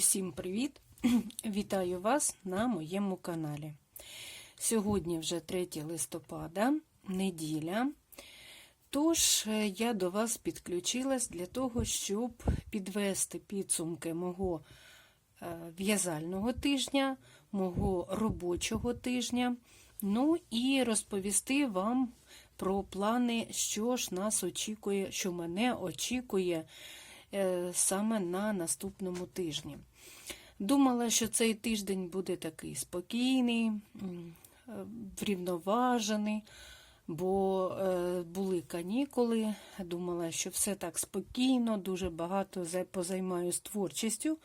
Усім привіт! Вітаю вас на моєму каналі. Сьогодні вже 3 листопада, неділя. Тож е, я до вас підключилась для того, щоб підвести підсумки мого е, в'язального тижня, мого робочого тижня. Ну і розповісти вам про плани, що ж нас очікує, що мене очікує е, саме на наступному тижні. Думала, що цей тиждень буде такий спокійний, е, врівноважений, бо е, були канікули. Думала, що все так спокійно, дуже багато за- позаймаюсь творчістю.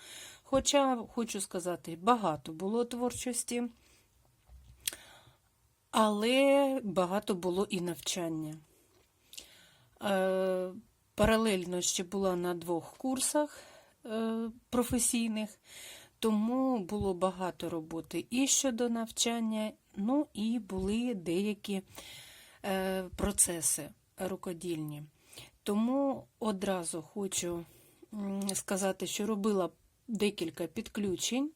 Хоча, хочу сказати, багато було творчості, але багато було і навчання. Е, Паралельно ще була на двох курсах професійних, тому було багато роботи і щодо навчання, ну і були деякі е, процеси рукодільні. Тому одразу хочу сказати, що робила декілька підключень.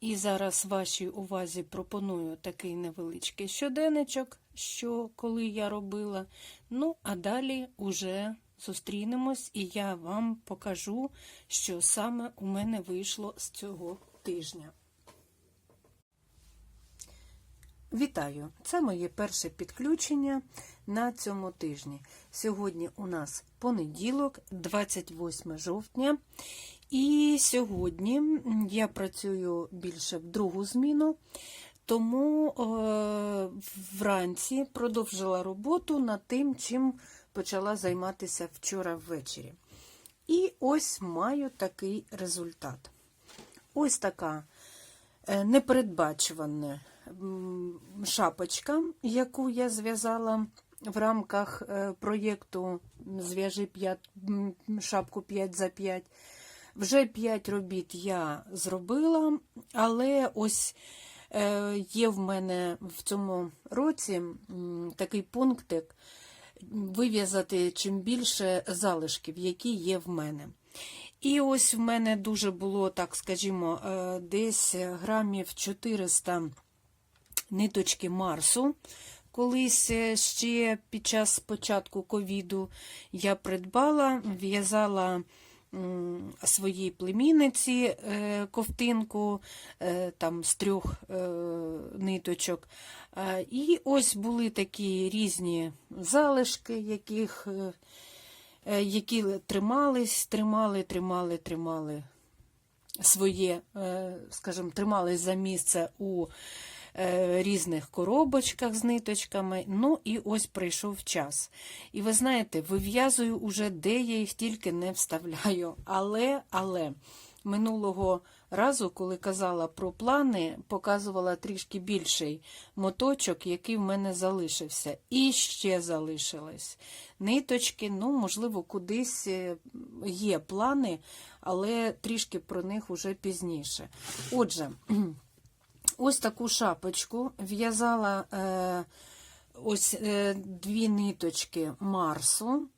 І зараз вашій увазі пропоную такий невеличкий щоденничок, що коли я робила. Ну, а далі уже зустрінемось, і я вам покажу, що саме у мене вийшло з цього тижня. Вітаю! Це моє перше підключення на цьому тижні. Сьогодні у нас понеділок, 28 жовтня. І сьогодні я працюю більше в другу зміну, тому е, вранці продовжила роботу над тим, чим почала займатися вчора ввечері. І ось маю такий результат. Ось така е, непередбачувана шапочка, яку я зв'язала в рамках е, проєкту Зв'яжи 5, шапку 5 за 5. Вже 5 робіт я зробила, але ось е, є в мене в цьому році такий пунктик вив'язати чим більше залишків, які є в мене. І ось в мене дуже було, так скажімо, е, десь грамів 400 ниточки Марсу. Колись е, ще під час початку ковіду я придбала, в'язала своїй племінниці е, ковтинку е, там, з трьох е, ниточок. І ось були такі різні залишки, яких, які тримались, тримали, тримали, тримали своє, скажімо, тримались за місце у різних коробочках з ниточками. Ну і ось прийшов час. І ви знаєте, вив'язую уже, де я їх тільки не вставляю. Але, але минулого разу, коли казала про плани, показувала трішки більший моточок, який в мене залишився. І ще залишились ниточки. Ну, можливо, кудись е, є плани, але трішки про них уже пізніше. Отже, ось таку шапочку в'язала е, ось е, дві ниточки Марсу.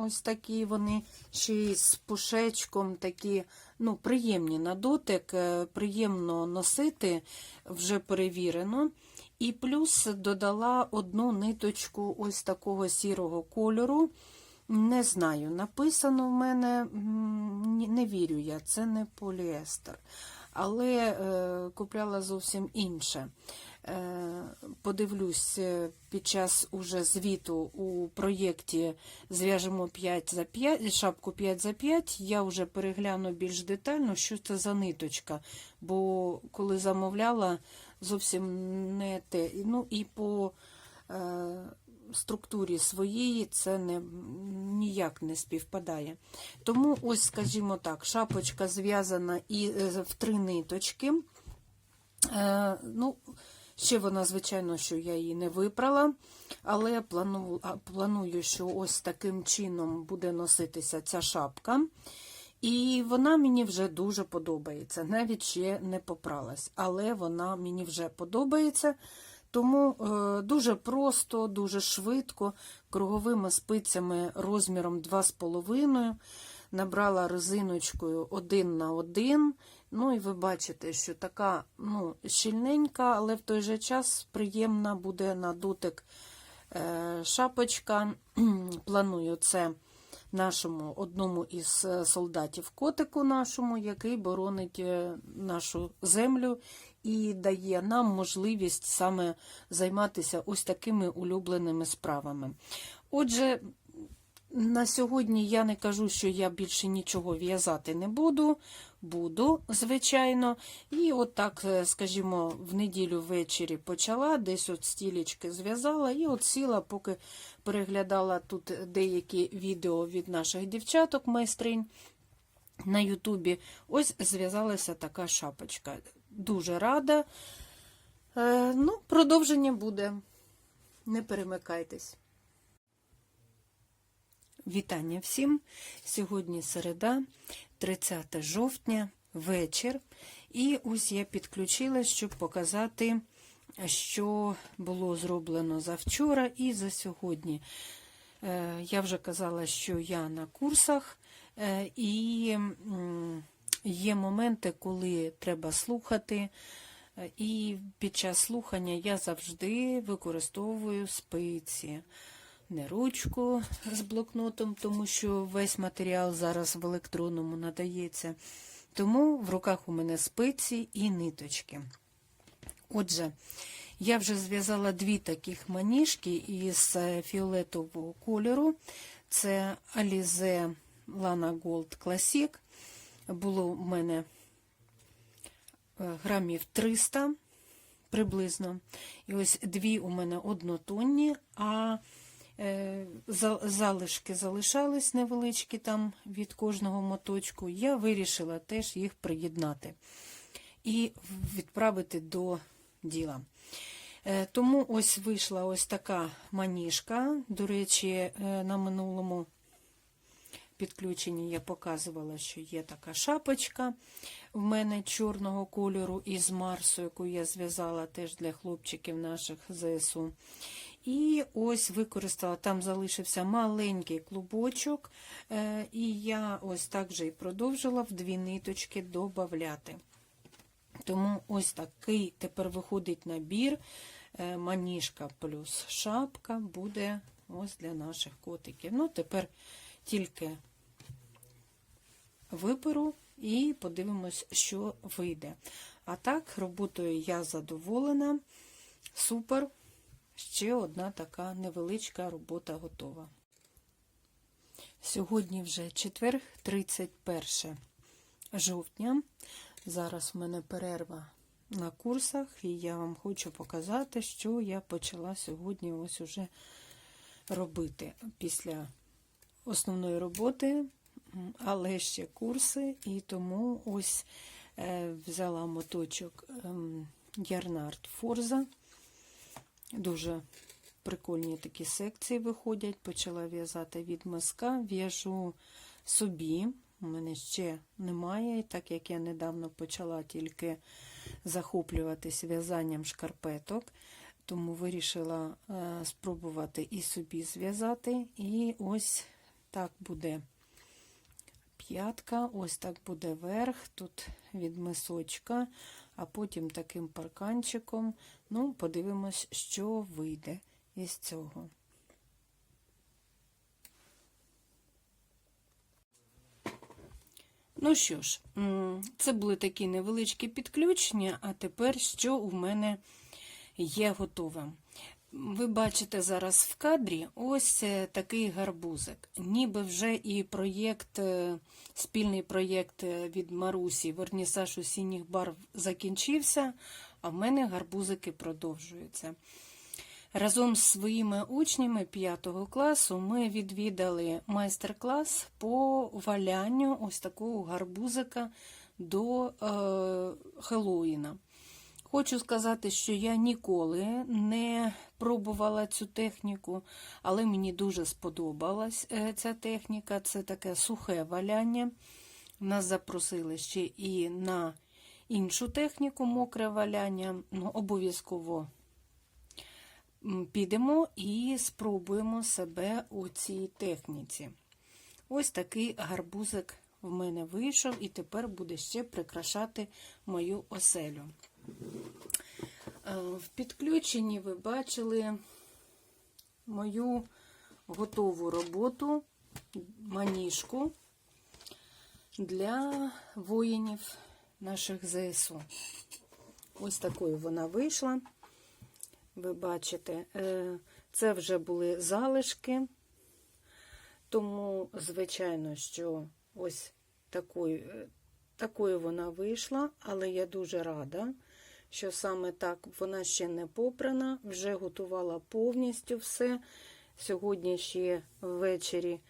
Ось такі вони ще й з пушечком, такі ну, приємні на дотик, е, приємно носити, вже перевірено. І плюс додала одну ниточку ось такого сірого кольору. Не знаю, написано в мене, не вірю я, це не поліестер. Але е, купляла зовсім інше. Е, подивлюсь е, під час уже звіту у проєкті Зв'яжемо 5 за 5, шапку 5 за 5. Я вже перегляну більш детально, що це за ниточка. Бо коли замовляла, зовсім не те. Ну і по е, структурі своєї це не, ніяк не співпадає. Тому ось, скажімо так, шапочка зв'язана і е, в три ниточки. Е, ну, Ще вона, звичайно, що я її не випрала, але планую, а, планую, що ось таким чином буде носитися ця шапка. І вона мені вже дуже подобається. Навіть ще не попралась, але вона мені вже подобається. Тому е, дуже просто, дуже швидко, круговими спицями розміром 2,5 набрала резиночкою один на один. Ну і ви бачите, що така ну, щільненька, але в той же час приємна буде на дотик е, шапочка. Планую це нашому одному із е, солдатів котику нашому, який боронить нашу землю і дає нам можливість саме займатися ось такими улюбленими справами. Отже, на сьогодні я не кажу, що я більше нічого в'язати не буду. Буду, звичайно. І от так, е, скажімо, в неділю ввечері почала, десь от стілечки зв'язала, і от сіла, поки переглядала тут деякі відео від наших дівчаток, майстринь на Ютубі. Ось зв'язалася така шапочка. Дуже рада. Е, ну, продовження буде. Не перемикайтесь. Вітання всім! Сьогодні середа, 30 жовтня, вечір. І ось я підключилась, щоб показати, що було зроблено за вчора і за сьогодні. Е, Я вже казала, що я на курсах, е, і є моменти, коли треба слухати. Е, І під час слухання я завжди використовую спиці не ручку з блокнотом, тому що весь матеріал зараз в електронному надається. Тому в руках у мене спиці і ниточки. Отже, я вже зв'язала дві таких маніжки із фіолетового кольору. Це Alize Lana Gold Classic. Було в мене е, грамів 300 приблизно. І ось дві у мене однотонні, а Е, залишки залишались невеличкі там від кожного моточку, я вирішила теж їх приєднати і відправити до діла. Е, тому ось вийшла ось така маніжка. До речі, на минулому підключенні я показувала, що є така шапочка в мене чорного кольору із Марсу, яку я зв'язала теж для хлопчиків наших ЗСУ. І ось використала, там залишився маленький клубочок, е, і я ось так же і продовжила в дві ниточки додати. Тому ось такий тепер виходить набір, е, маніжка плюс шапка буде ось для наших котиків. Ну, тепер тільки виберу і подивимось, що вийде. А так, роботою я задоволена. Супер. Ще одна така невеличка робота готова. Сьогодні вже четвер, 31 жовтня. Зараз в мене перерва на курсах, і я вам хочу показати, що я почала сьогодні ось уже робити після основної роботи, але ще курси, і тому ось е, взяла моточок ем, Ярнард Форза. Дуже прикольні такі секції виходять. Почала в'язати від миска, в'яжу собі. У мене ще немає, так як я недавно почала тільки захоплюватись в'язанням шкарпеток, тому вирішила е, спробувати і собі зв'язати. І ось так буде п'ятка, ось так буде верх, тут від мисочка, а потім таким парканчиком. Ну, подивимось, що вийде із цього. Ну що ж, це були такі невеличкі підключення, а тепер що у мене є готовим. Ви бачите зараз в кадрі ось е, такий гарбузик. Ніби вже і проєкт, е, спільний проєкт е, від Марусі Вернісаж осінніх барв закінчився, а в мене гарбузики продовжуються. Разом з своїми учнями 5 класу ми відвідали майстер-клас по валянню ось такого гарбузика до е, Хеллоїна. Хочу сказати, що я ніколи не пробувала цю техніку, але мені дуже сподобалась е, ця техніка. Це таке сухе валяння. Нас запросили ще і на іншу техніку мокре валяння. Ну, Обов'язково підемо і спробуємо себе у цій техніці. Ось такий гарбузик в мене вийшов, і тепер буде ще прикрашати мою оселю. Е, В підключенні ви бачили мою готову роботу, маніжку для воїнів наших ЗСУ. Ось такою вона вийшла. Ви бачите, е, це вже були залишки, тому, звичайно, що ось такою, такою вона вийшла, але я дуже рада, що саме так вона ще не попрана, вже готувала повністю все. Сьогодні ще ввечері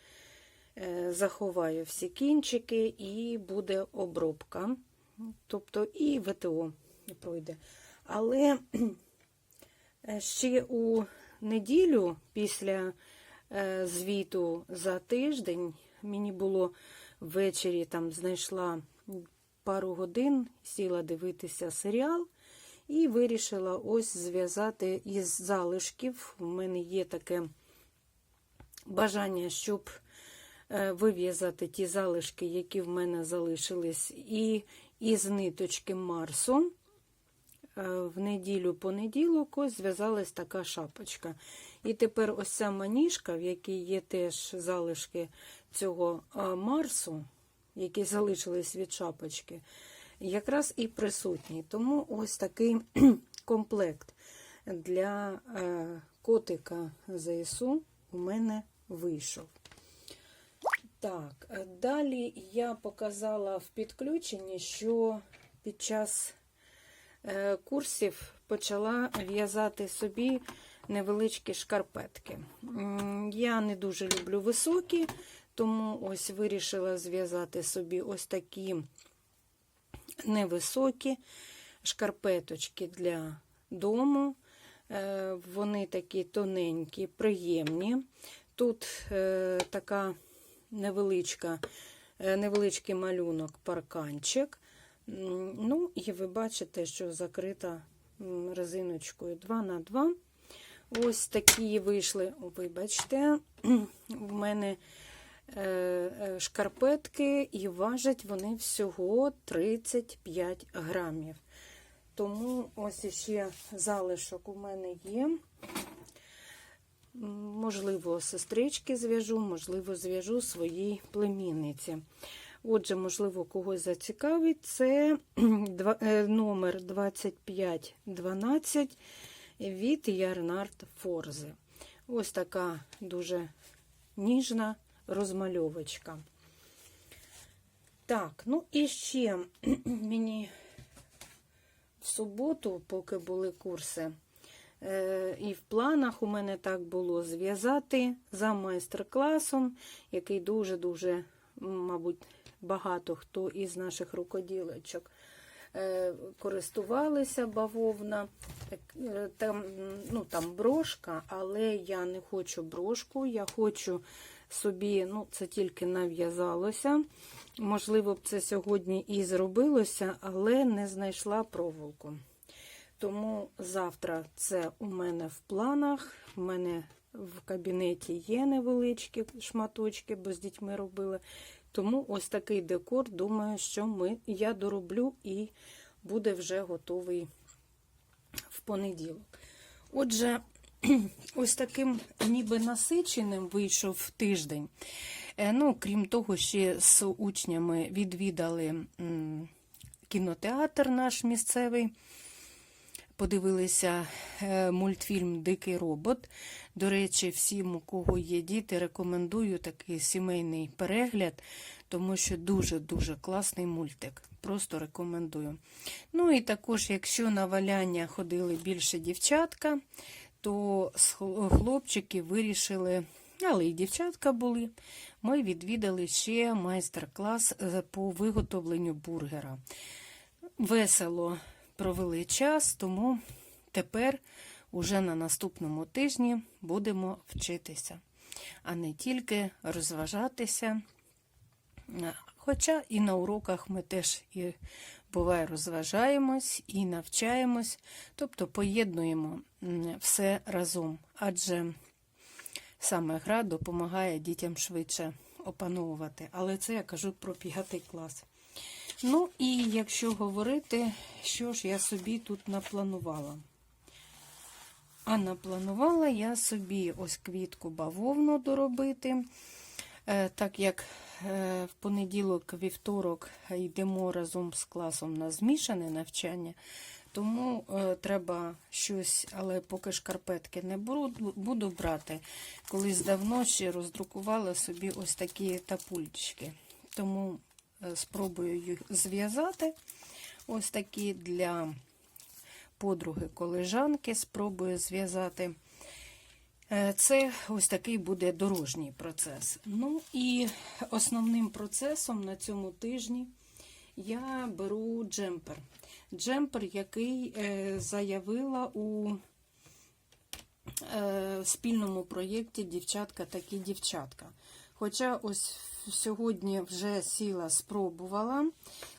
е, заховаю всі кінчики і буде обробка. Тобто і ВТО пройде. Але е, ще у неділю після е, звіту за тиждень мені було ввечері там знайшла пару годин, сіла дивитися серіал і вирішила ось зв'язати із залишків. У мене є таке бажання, щоб е, вив'язати ті залишки, які в мене залишились, і із ниточки Марсу. Е, В неділю понеділок ось зв'язалась така шапочка. І тепер ось ця маніжка, в якій є теж залишки цього е, Марсу, які залишились від шапочки, якраз і присутній. Тому ось такий комплект для е, котика ЗСУ у мене вийшов. Так, е, далі я показала в підключенні, що під час е, курсів почала в'язати собі невеличкі шкарпетки. Я не дуже люблю високі, тому ось вирішила зв'язати собі ось такі невисокі шкарпеточки для дому. Е, Вони такі тоненькі, приємні. Тут е, така невеличка, е, невеличкий малюнок, парканчик. Ну, і ви бачите, що закрита резиночкою 2 на 2 Ось такі вийшли, вибачте, в мене шкарпетки, і важать вони всього 35 грамів. Тому ось іще залишок у мене є. Можливо, сестрички зв'яжу, можливо, зв'яжу своїй племінниці. Отже, можливо, когось зацікавить. Це е, номер 2512 від Ярнард Форзе. Ось така дуже ніжна розмальовочка. Так, ну і ще мені в суботу, поки були курси, е, і в планах у мене так було зв'язати за майстер-класом, який дуже-дуже, мабуть, багато хто із наших рукоділочок е, користувалися бавовна. Е, Там, ну, там брошка, але я не хочу брошку, я хочу собі, ну, це тільки нав'язалося. Можливо, б це сьогодні і зробилося, але не знайшла проволоку. Тому завтра це у мене в планах. У мене в кабінеті є невеличкі шматочки, бо з дітьми робили. Тому ось такий декор, думаю, що ми, я дороблю і буде вже готовий в понеділок. Отже, ось таким ніби насиченим вийшов тиждень. Е, Ну, крім того, ще з учнями відвідали кінотеатр наш місцевий. Подивилися е, мультфільм Дикий робот. До речі, всім, у кого є діти, рекомендую такий сімейний перегляд, тому що дуже-дуже класний мультик. Просто рекомендую. Ну і також, якщо на валяння ходили більше дівчатка, то хлопчики вирішили, але і дівчатка були. Ми відвідали ще майстер-клас е, по виготовленню бургера. Весело провели час, тому тепер уже на наступному тижні будемо вчитися, а не тільки розважатися. Хоча і на уроках ми теж і буває розважаємось і навчаємось, тобто поєднуємо все разом, адже саме гра допомагає дітям швидше опановувати. Але це я кажу про п'ятий клас. Ну, і якщо говорити, що ж я собі тут напланувала. А напланувала я собі ось квітку бавовну доробити. Е, Так як в понеділок, вівторок йдемо разом з класом на змішане навчання, тому е, треба щось, але поки шкарпетки не буду, брати. Колись давно ще роздрукувала собі ось такі тапульчики. Тому е, спробую їх зв'язати. Ось такі для подруги колежанки, спробую зв'язати. Е, Це ось такий буде дорожній процес. Ну і основним процесом на цьому тижні я беру джемпер. Джемпер, який е, заявила у е, спільному проєкті Дівчатка такі дівчатка. Хоча ось сьогодні вже сіла, спробувала.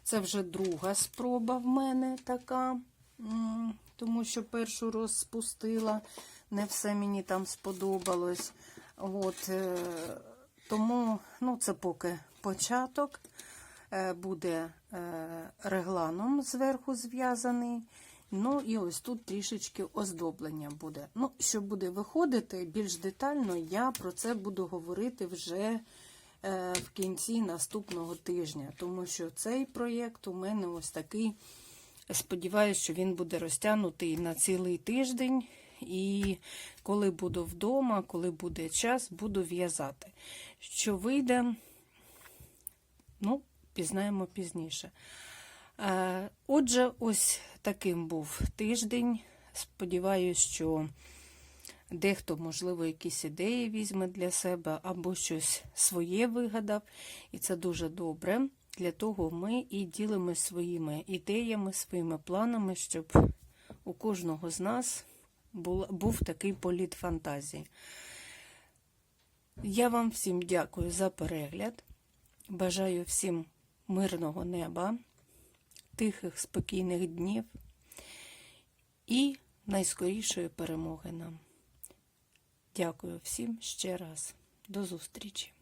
Це вже друга спроба в мене така, тому що першу розпустила, не все мені там сподобалось. От, е, тому ну, це поки початок. Е, Буде е, регланом зверху зв'язаний. Ну і ось тут трішечки оздоблення буде. Ну, що буде виходити більш детально, я про це буду говорити вже в кінці наступного тижня, тому що цей проєкт у мене ось такий. Сподіваюся, що він буде розтягнутий на цілий тиждень. І коли буду вдома, коли буде час, буду в'язати. Що вийде, ну, пізнаємо пізніше. Е, Отже, ось таким був тиждень. Сподіваюсь, що дехто, можливо, якісь ідеї візьме для себе або щось своє вигадав. І це дуже добре. Для того ми і ділимося своїми ідеями, своїми планами, щоб у кожного з нас був такий політ фантазії. Я вам всім дякую за перегляд. Бажаю всім мирного неба, тихих, спокійних днів і найскорішої перемоги нам. Дякую всім ще раз. До зустрічі!